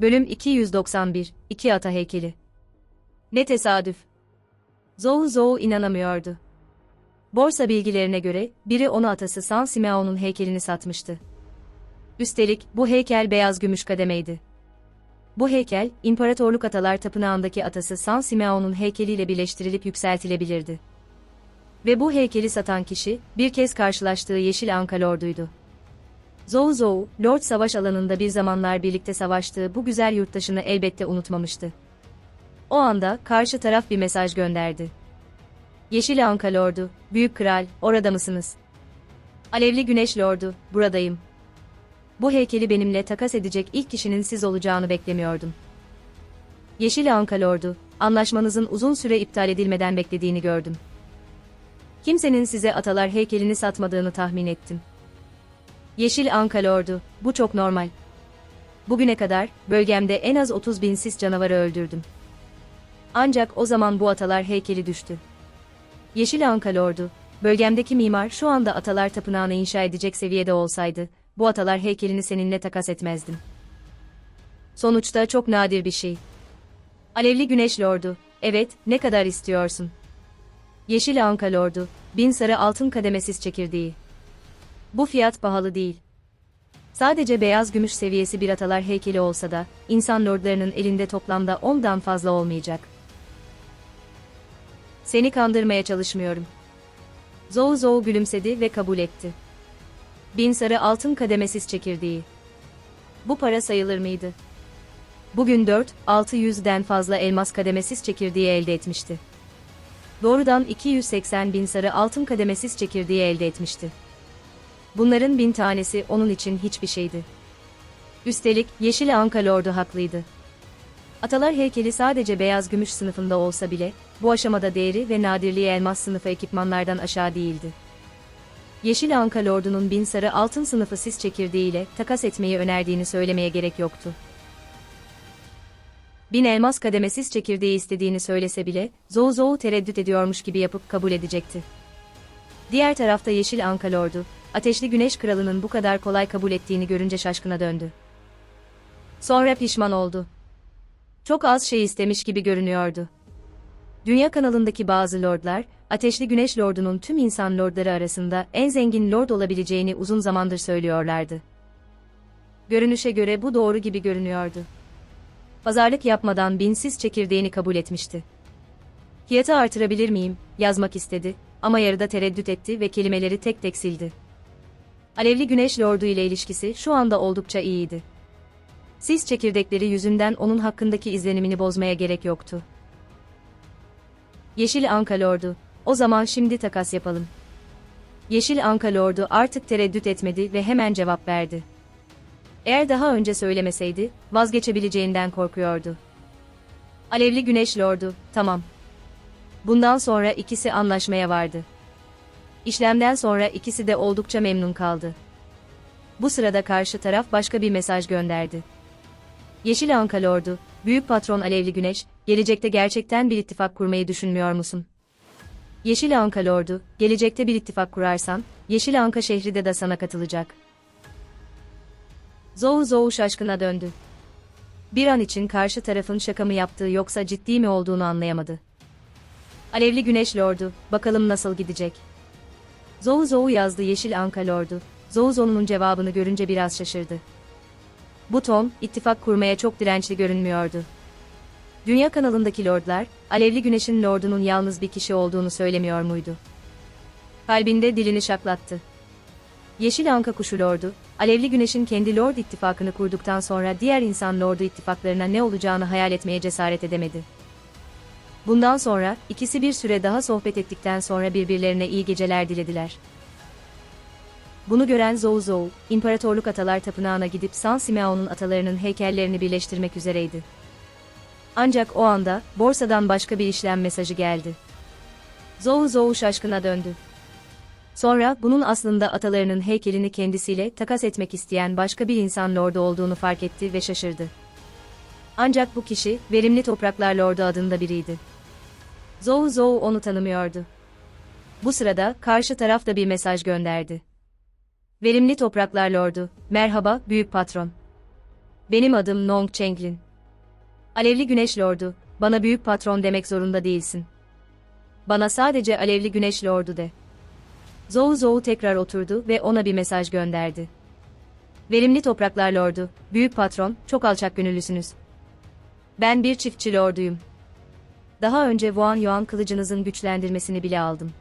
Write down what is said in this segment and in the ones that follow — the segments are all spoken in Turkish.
Bölüm 291 İki Ata Heykeli Ne tesadüf. Zou Zou inanamıyordu. Borsa bilgilerine göre, biri ona atası San Simeon'un heykelini satmıştı. Üstelik, bu heykel beyaz gümüş kademeydi. Bu heykel, İmparatorluk Atalar Tapınağı'ndaki atası San Simeon'un heykeliyle birleştirilip yükseltilebilirdi. Ve bu heykeli satan kişi, bir kez karşılaştığı Yeşil Anka Lord'uydu. Zou Zou, Lord savaş alanında bir zamanlar birlikte savaştığı bu güzel yurttaşını elbette unutmamıştı. O anda, karşı taraf bir mesaj gönderdi. Yeşil Anka Lordu, Büyük Kral, orada mısınız? Alevli Güneş Lordu, buradayım. Bu heykeli benimle takas edecek ilk kişinin siz olacağını beklemiyordum. Yeşil Anka Lordu, anlaşmanızın uzun süre iptal edilmeden beklediğini gördüm. Kimsenin size atalar heykelini satmadığını tahmin ettim. Yeşil Anka Lordu, bu çok normal. Bugüne kadar, bölgemde en az 30 bin sis canavarı öldürdüm. Ancak o zaman bu atalar heykeli düştü. Yeşil Anka Lordu, bölgemdeki mimar şu anda atalar tapınağını inşa edecek seviyede olsaydı, bu atalar heykelini seninle takas etmezdim. Sonuçta çok nadir bir şey. Alevli Güneş Lordu, evet, ne kadar istiyorsun? Yeşil Anka Lordu, bin sarı altın kademesiz çekirdeği. Bu fiyat pahalı değil. Sadece beyaz gümüş seviyesi bir atalar heykeli olsa da, insan lordlarının elinde toplamda 10'dan fazla olmayacak. Seni kandırmaya çalışmıyorum. Zou Zou gülümsedi ve kabul etti. Bin sarı altın kademesiz çekirdeği. Bu para sayılır mıydı? Bugün 4, 600'den fazla elmas kademesiz çekirdeği elde etmişti. Doğrudan 280 bin sarı altın kademesiz çekirdeği elde etmişti. Bunların bin tanesi onun için hiçbir şeydi. Üstelik Yeşil Anka Lord'u haklıydı. Atalar heykeli sadece beyaz gümüş sınıfında olsa bile, bu aşamada değeri ve nadirliği elmas sınıfı ekipmanlardan aşağı değildi. Yeşil Anka Lord'unun bin sarı altın sınıfı sis çekirdeğiyle takas etmeyi önerdiğini söylemeye gerek yoktu. Bin elmas kademesiz çekirdeği istediğini söylese bile, Zou Zou tereddüt ediyormuş gibi yapıp kabul edecekti. Diğer tarafta Yeşil Anka Lord'u, Ateşli Güneş Kralı'nın bu kadar kolay kabul ettiğini görünce şaşkına döndü. Sonra pişman oldu. Çok az şey istemiş gibi görünüyordu. Dünya kanalındaki bazı lordlar, Ateşli Güneş Lordu'nun tüm insan lordları arasında en zengin lord olabileceğini uzun zamandır söylüyorlardı. Görünüşe göre bu doğru gibi görünüyordu. Pazarlık yapmadan binsiz çekirdeğini kabul etmişti. Fiyatı artırabilir miyim, yazmak istedi ama yarıda tereddüt etti ve kelimeleri tek tek sildi. Alevli Güneş Lordu ile ilişkisi şu anda oldukça iyiydi. Sis çekirdekleri yüzünden onun hakkındaki izlenimini bozmaya gerek yoktu. Yeşil Anka Lordu, o zaman şimdi takas yapalım. Yeşil Anka Lordu artık tereddüt etmedi ve hemen cevap verdi. Eğer daha önce söylemeseydi, vazgeçebileceğinden korkuyordu. Alevli Güneş Lordu, tamam. Bundan sonra ikisi anlaşmaya vardı. İşlemden sonra ikisi de oldukça memnun kaldı. Bu sırada karşı taraf başka bir mesaj gönderdi. Yeşil Anka Lordu, Büyük Patron Alevli Güneş, gelecekte gerçekten bir ittifak kurmayı düşünmüyor musun? Yeşil Anka Lordu, gelecekte bir ittifak kurarsan, Yeşil Anka şehri de de sana katılacak. Zou Zou şaşkına döndü. Bir an için karşı tarafın şaka mı yaptığı yoksa ciddi mi olduğunu anlayamadı. Alevli Güneş Lordu, bakalım nasıl gidecek. Zou Zou yazdı Yeşil Anka Lordu, Zou Zou'nun cevabını görünce biraz şaşırdı. Bu ton, ittifak kurmaya çok dirençli görünmüyordu. Dünya kanalındaki lordlar, Alevli Güneş'in lordunun yalnız bir kişi olduğunu söylemiyor muydu? Kalbinde dilini şaklattı. Yeşil Anka Kuşu Lordu, Alevli Güneş'in kendi Lord ittifakını kurduktan sonra diğer insan Lordu ittifaklarına ne olacağını hayal etmeye cesaret edemedi. Bundan sonra, ikisi bir süre daha sohbet ettikten sonra birbirlerine iyi geceler dilediler. Bunu gören Zou Zou, İmparatorluk Atalar Tapınağı'na gidip San Simeon'un atalarının heykellerini birleştirmek üzereydi. Ancak o anda, borsadan başka bir işlem mesajı geldi. Zou Zou şaşkına döndü. Sonra bunun aslında atalarının heykelini kendisiyle takas etmek isteyen başka bir insan lordu olduğunu fark etti ve şaşırdı. Ancak bu kişi, Verimli Topraklar Lordu adında biriydi. Zou Zou onu tanımıyordu. Bu sırada, karşı taraf da bir mesaj gönderdi. Verimli Topraklar Lordu, merhaba, büyük patron. Benim adım Nong Chenglin. Alevli Güneş Lordu, bana büyük patron demek zorunda değilsin. Bana sadece Alevli Güneş Lordu de. Zou Zou tekrar oturdu ve ona bir mesaj gönderdi. Verimli Topraklar Lordu, büyük patron, çok alçak gönüllüsünüz. Ben bir çiftçi lorduyum. Daha önce Wuan Yuan kılıcınızın güçlendirmesini bile aldım.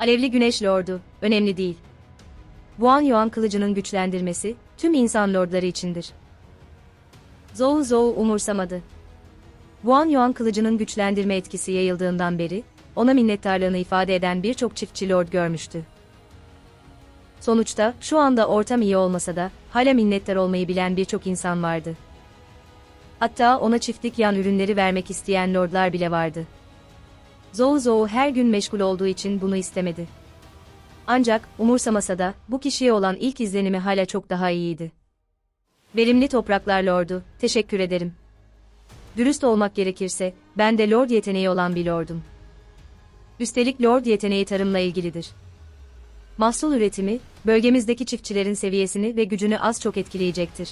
Alevli Güneş Lordu, önemli değil. Wuan Yuan kılıcının güçlendirmesi, tüm insan lordları içindir. Zou Zou umursamadı. Wuan Yuan kılıcının güçlendirme etkisi yayıldığından beri, ona minnettarlığını ifade eden birçok çiftçi lord görmüştü. Sonuçta, şu anda ortam iyi olmasa da, hala minnettar olmayı bilen birçok insan vardı. Hatta ona çiftlik yan ürünleri vermek isteyen lordlar bile vardı. Zou Zou her gün meşgul olduğu için bunu istemedi. Ancak, umursamasa da, bu kişiye olan ilk izlenimi hala çok daha iyiydi. Verimli topraklar lordu, teşekkür ederim. Dürüst olmak gerekirse, ben de lord yeteneği olan bir lordum. Üstelik lord yeteneği tarımla ilgilidir. Mahsul üretimi, bölgemizdeki çiftçilerin seviyesini ve gücünü az çok etkileyecektir.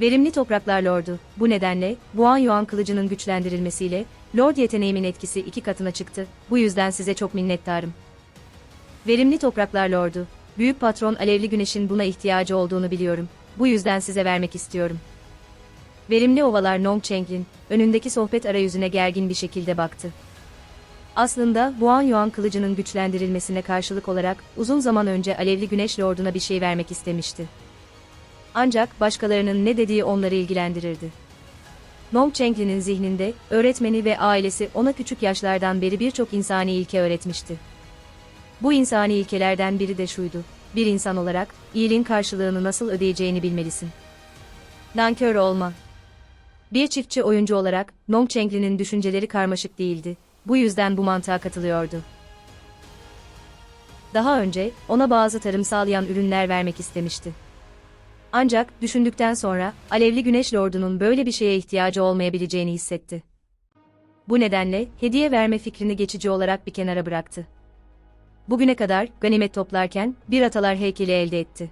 Verimli topraklar lordu, bu nedenle, Buan Yuan kılıcının güçlendirilmesiyle, lord yeteneğimin etkisi iki katına çıktı, bu yüzden size çok minnettarım. Verimli topraklar lordu, büyük patron Alevli Güneş'in buna ihtiyacı olduğunu biliyorum, bu yüzden size vermek istiyorum. Verimli ovalar Nong Chenglin, önündeki sohbet arayüzüne gergin bir şekilde baktı. Aslında Buan Yuan kılıcının güçlendirilmesine karşılık olarak uzun zaman önce Alevli Güneş Lordu'na bir şey vermek istemişti. Ancak başkalarının ne dediği onları ilgilendirirdi. Nong Chenglin'in zihninde, öğretmeni ve ailesi ona küçük yaşlardan beri birçok insani ilke öğretmişti. Bu insani ilkelerden biri de şuydu. Bir insan olarak, iyiliğin karşılığını nasıl ödeyeceğini bilmelisin. Nankör olma. Bir çiftçi oyuncu olarak, Nong Chenglin'in düşünceleri karmaşık değildi. Bu yüzden bu mantığa katılıyordu. Daha önce, ona bazı tarımsal yan ürünler vermek istemişti. Ancak, düşündükten sonra, Alevli Güneş Lordu'nun böyle bir şeye ihtiyacı olmayabileceğini hissetti. Bu nedenle, hediye verme fikrini geçici olarak bir kenara bıraktı. Bugüne kadar, ganimet toplarken, bir atalar heykeli elde etti.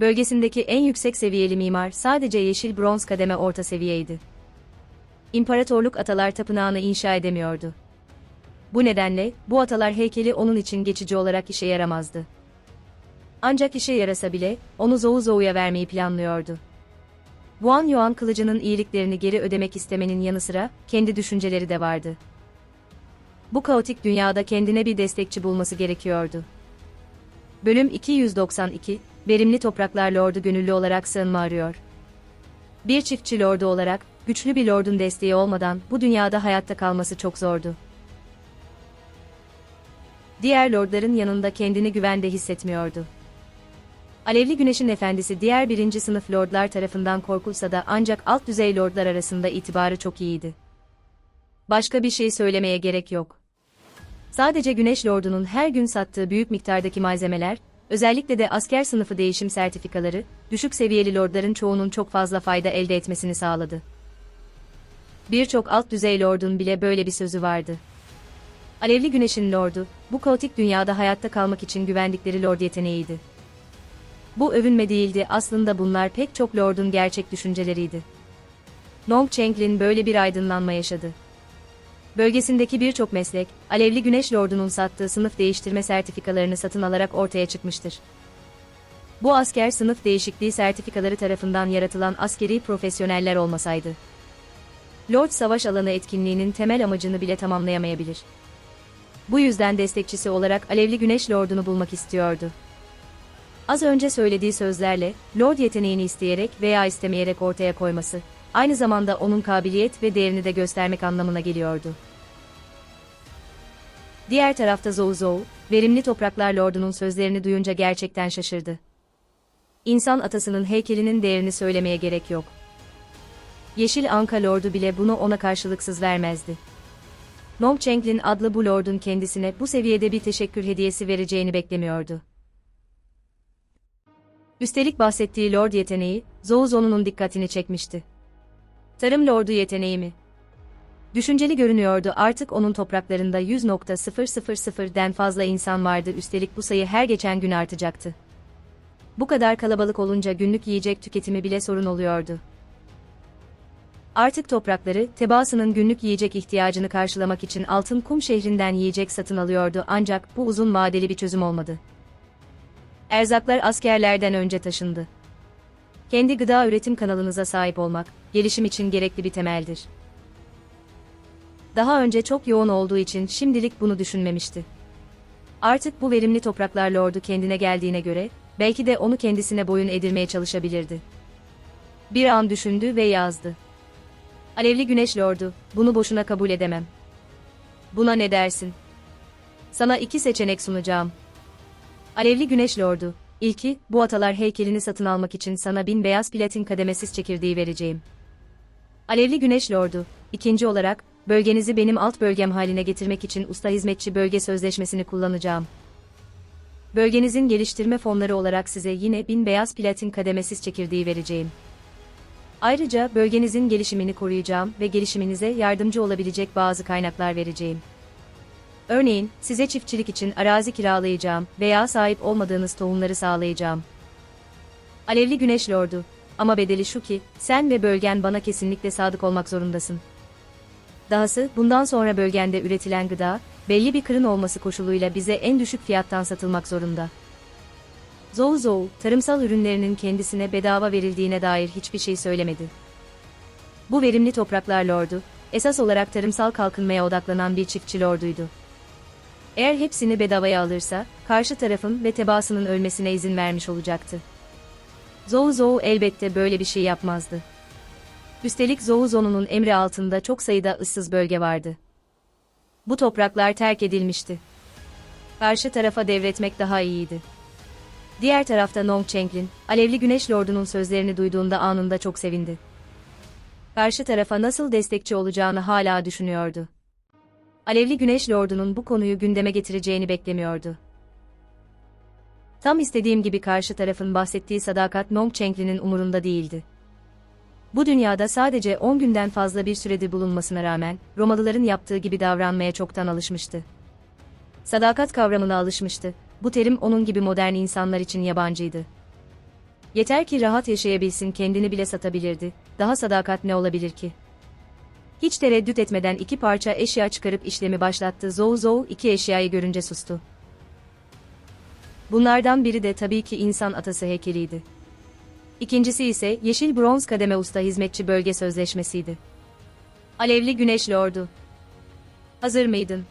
Bölgesindeki en yüksek seviyeli mimar sadece yeşil bronz kademe orta seviyeydi. İmparatorluk Atalar Tapınağı'nı inşa edemiyordu. Bu nedenle, bu atalar heykeli onun için geçici olarak işe yaramazdı. Ancak işe yarasa bile, onu Zou Zou'ya vermeyi planlıyordu. Guan Yuan kılıcının iyiliklerini geri ödemek istemenin yanı sıra, kendi düşünceleri de vardı. Bu kaotik dünyada kendine bir destekçi bulması gerekiyordu. Bölüm 292, Verimli Topraklar Lordu gönüllü olarak sığınma arıyor. Bir çiftçi lordu olarak, güçlü bir lordun desteği olmadan bu dünyada hayatta kalması çok zordu. Diğer lordların yanında kendini güvende hissetmiyordu. Alevli Güneş'in efendisi diğer birinci sınıf lordlar tarafından korkulsa da ancak alt düzey lordlar arasında itibarı çok iyiydi. Başka bir şey söylemeye gerek yok. Sadece Güneş Lordu'nun her gün sattığı büyük miktardaki malzemeler, özellikle de asker sınıfı değişim sertifikaları, düşük seviyeli lordların çoğunun çok fazla fayda elde etmesini sağladı. Birçok alt düzey lordun bile böyle bir sözü vardı. Alevli Güneş'in lordu, bu kaotik dünyada hayatta kalmak için güvendikleri lord yeteneğiydi. Bu övünme değildi aslında bunlar pek çok lordun gerçek düşünceleriydi. Nong Chenglin böyle bir aydınlanma yaşadı. Bölgesindeki birçok meslek, Alevli Güneş Lordu'nun sattığı sınıf değiştirme sertifikalarını satın alarak ortaya çıkmıştır. Bu asker sınıf değişikliği sertifikaları tarafından yaratılan askeri profesyoneller olmasaydı, Lord Savaş Alanı etkinliğinin temel amacını bile tamamlayamayabilir. Bu yüzden destekçisi olarak Alevli Güneş Lord'unu bulmak istiyordu. Az önce söylediği sözlerle, Lord yeteneğini isteyerek veya istemeyerek ortaya koyması, aynı zamanda onun kabiliyet ve değerini de göstermek anlamına geliyordu. Diğer tarafta Zou Zou, verimli topraklar lordunun sözlerini duyunca gerçekten şaşırdı. İnsan atasının heykelinin değerini söylemeye gerek yok. Yeşil Anka Lordu bile bunu ona karşılıksız vermezdi. Nong Chenglin adlı bu lordun kendisine bu seviyede bir teşekkür hediyesi vereceğini beklemiyordu. Üstelik bahsettiği lord yeteneği, Zou Zou'nun dikkatini çekmişti. Tarım lordu yeteneği mi? Düşünceli görünüyordu artık onun topraklarında 100.000'den fazla insan vardı üstelik bu sayı her geçen gün artacaktı. Bu kadar kalabalık olunca günlük yiyecek tüketimi bile sorun oluyordu. Artık toprakları, tebaasının günlük yiyecek ihtiyacını karşılamak için Altın Kum şehrinden yiyecek satın alıyordu ancak bu uzun vadeli bir çözüm olmadı. Erzaklar askerlerden önce taşındı. Kendi gıda üretim kanalınıza sahip olmak, gelişim için gerekli bir temeldir. Daha önce çok yoğun olduğu için şimdilik bunu düşünmemişti. Artık bu verimli topraklar lordu kendine geldiğine göre, belki de onu kendisine boyun edirmeye çalışabilirdi. Bir an düşündü ve yazdı. Alevli Güneş Lordu, bunu boşuna kabul edemem. Buna ne dersin? Sana iki seçenek sunacağım. Alevli Güneş Lordu, ilki, bu atalar heykelini satın almak için sana bin beyaz platin kademesiz çekirdeği vereceğim. Alevli Güneş Lordu, ikinci olarak, bölgenizi benim alt bölgem haline getirmek için usta hizmetçi bölge sözleşmesini kullanacağım. Bölgenizin geliştirme fonları olarak size yine bin beyaz platin kademesiz çekirdeği vereceğim. Ayrıca bölgenizin gelişimini koruyacağım ve gelişiminize yardımcı olabilecek bazı kaynaklar vereceğim. Örneğin, size çiftçilik için arazi kiralayacağım veya sahip olmadığınız tohumları sağlayacağım. Alevli Güneş Lordu, ama bedeli şu ki, sen ve bölgen bana kesinlikle sadık olmak zorundasın. Dahası, bundan sonra bölgende üretilen gıda, belli bir kırın olması koşuluyla bize en düşük fiyattan satılmak zorunda. Zou Zou, tarımsal ürünlerinin kendisine bedava verildiğine dair hiçbir şey söylemedi. Bu verimli topraklar lordu, esas olarak tarımsal kalkınmaya odaklanan bir çiftçi lorduydu. Eğer hepsini bedavaya alırsa, karşı tarafın ve tebaasının ölmesine izin vermiş olacaktı. Zou Zou elbette böyle bir şey yapmazdı. Üstelik Zou Zou'nun emri altında çok sayıda ıssız bölge vardı. Bu topraklar terk edilmişti. Karşı tarafa devretmek daha iyiydi. Diğer tarafta Nong Chenglin, Alevli Güneş Lordu'nun sözlerini duyduğunda anında çok sevindi. Karşı tarafa nasıl destekçi olacağını hala düşünüyordu. Alevli Güneş Lordu'nun bu konuyu gündeme getireceğini beklemiyordu. Tam istediğim gibi karşı tarafın bahsettiği sadakat Nong Chenglin'in umurunda değildi. Bu dünyada sadece 10 günden fazla bir sürede bulunmasına rağmen, Romalıların yaptığı gibi davranmaya çoktan alışmıştı. Sadakat kavramına alışmıştı, bu terim onun gibi modern insanlar için yabancıydı. Yeter ki rahat yaşayabilsin kendini bile satabilirdi, daha sadakat ne olabilir ki? Hiç tereddüt etmeden iki parça eşya çıkarıp işlemi başlattı Zou Zou iki eşyayı görünce sustu. Bunlardan biri de tabii ki insan atası heykeliydi. İkincisi ise yeşil bronz kademe usta hizmetçi bölge sözleşmesiydi. Alevli Güneş Lordu. Hazır mıydın?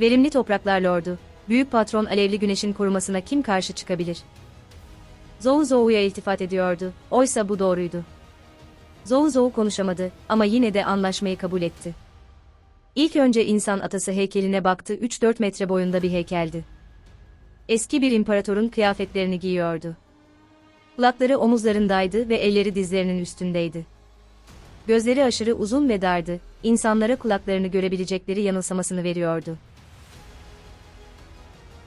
Verimli Topraklar Lordu. Büyük patron Alevli Güneş'in korumasına kim karşı çıkabilir? Zou Zou'ya iltifat ediyordu, oysa bu doğruydu. Zou Zou konuşamadı ama yine de anlaşmayı kabul etti. İlk önce insan atası heykeline baktı 3-4 metre boyunda bir heykeldi. Eski bir imparatorun kıyafetlerini giyiyordu. Kulakları omuzlarındaydı ve elleri dizlerinin üstündeydi. Gözleri aşırı uzun ve dardı, insanlara kulaklarını görebilecekleri yanılsamasını veriyordu.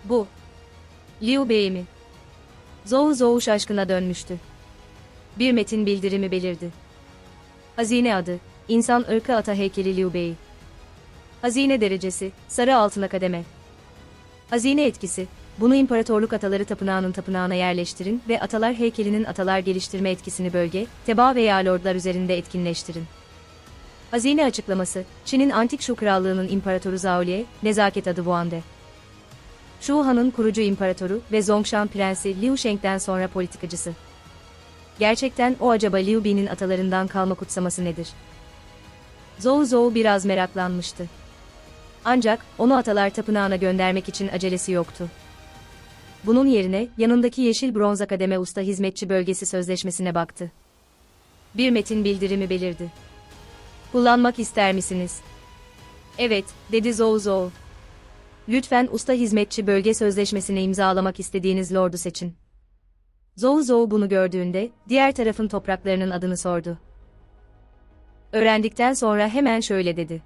Bu. Liu Bey mi? Zou Zou şaşkına dönmüştü. Bir metin bildirimi belirdi. Hazine adı, insan ırkı ata heykeli Liu Bey. Hazine derecesi, sarı altına kademe. Hazine etkisi, bunu imparatorluk ataları tapınağının tapınağına yerleştirin ve atalar heykelinin atalar geliştirme etkisini bölge, teba veya lordlar üzerinde etkinleştirin. Hazine açıklaması, Çin'in antik Şu krallığının imparatoru Zaoli'ye, nezaket adı Wuande. Shu Han'ın kurucu imparatoru ve Zongshan prensi Liu Sheng'den sonra politikacısı. Gerçekten o acaba Liu Bi'nin atalarından kalma kutsaması nedir? Zhou Zhou biraz meraklanmıştı. Ancak onu atalar tapınağına göndermek için acelesi yoktu. Bunun yerine yanındaki yeşil bronz akademe usta hizmetçi bölgesi sözleşmesine baktı. Bir metin bildirimi belirdi. Kullanmak ister misiniz? Evet, dedi Zhou Zhou. Lütfen usta hizmetçi bölge sözleşmesini imzalamak istediğiniz lordu seçin. Zhou Zhou bunu gördüğünde, diğer tarafın topraklarının adını sordu. Öğrendikten sonra hemen şöyle dedi.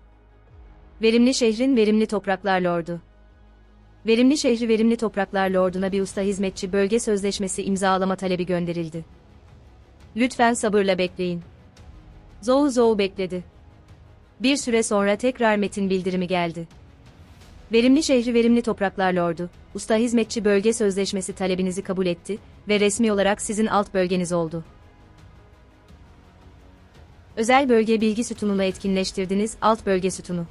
Verimli şehrin verimli topraklar lordu. Verimli şehri verimli topraklar lorduna bir usta hizmetçi bölge sözleşmesi imzalama talebi gönderildi. Lütfen sabırla bekleyin. Zhou Zhou bekledi. Bir süre sonra tekrar metin bildirimi geldi. Verimli şehri verimli topraklar lordu, usta hizmetçi bölge sözleşmesi talebinizi kabul etti ve resmi olarak sizin alt bölgeniz oldu. Özel bölge bilgi sütununu etkinleştirdiniz alt bölge sütunu.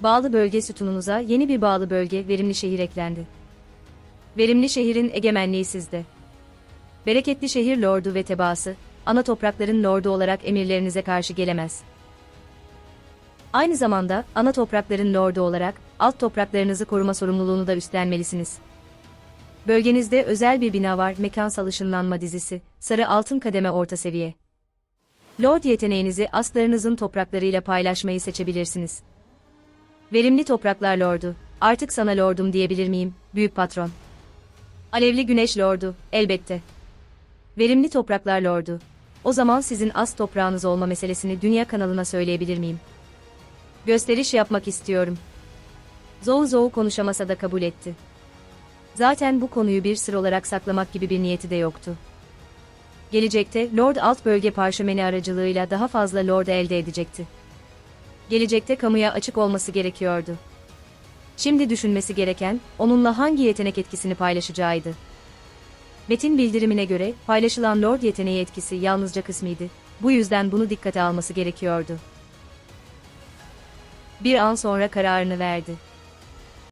Bağlı bölge sütununuza yeni bir bağlı bölge verimli şehir eklendi. Verimli şehrin egemenliği sizde. Bereketli şehir lordu ve tebaası, ana toprakların lordu olarak emirlerinize karşı gelemez. Aynı zamanda, ana toprakların lordu olarak, alt topraklarınızı koruma sorumluluğunu da üstlenmelisiniz. Bölgenizde özel bir bina var, mekansal ışınlanma dizisi, sarı altın kademe orta seviye. Lord yeteneğinizi aslarınızın topraklarıyla paylaşmayı seçebilirsiniz. Verimli topraklar lordu, artık sana lordum diyebilir miyim, büyük patron? Alevli güneş lordu, elbette. Verimli topraklar lordu. O zaman sizin az toprağınız olma meselesini dünya kanalına söyleyebilir miyim? Gösteriş yapmak istiyorum. Zou Zou konuşamasa da kabul etti. Zaten bu konuyu bir sır olarak saklamak gibi bir niyeti de yoktu. Gelecekte Lord alt bölge parşömeni aracılığıyla daha fazla Lord elde edecekti. Gelecekte kamuya açık olması gerekiyordu. Şimdi düşünmesi gereken, onunla hangi yetenek etkisini paylaşacağıydı. Metin bildirimine göre, paylaşılan Lord yeteneği etkisi yalnızca kısmıydı. Bu yüzden bunu dikkate alması gerekiyordu. Bir an sonra kararını verdi.